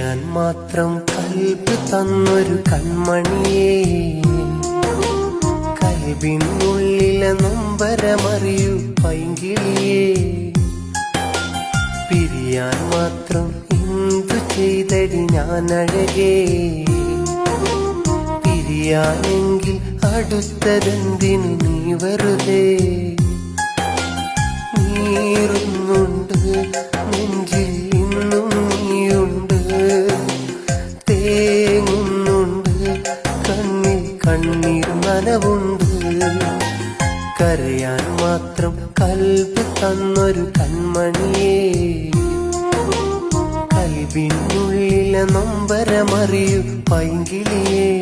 പിരിയാൻ മാത്രം കൽബ് തന്നൊരു കൺമണിയേ. കൽബിനുള്ളിലെ നൊമ്പരമറിയൂ പൈങ്കിളിയേ. പിരിയാൻ മാത്രം എന്തു ചെയ്തടി ഞാൻ അഴകേ പിരിയാനെങ്കിൽ അടുത്തതെന്തിനു നീ വെറുതെ? നീറുന്നുണ്ട് നെഞ്ചിൽ കണ്ണീർ നനവുണ്ട്. കരയാൻ മാത്രം കൽബ് തന്നൊരു കൺമണിയേ. കൽബിനുള്ളിലെ നമ്പരമറിയു പൈങ്കിളിയേ.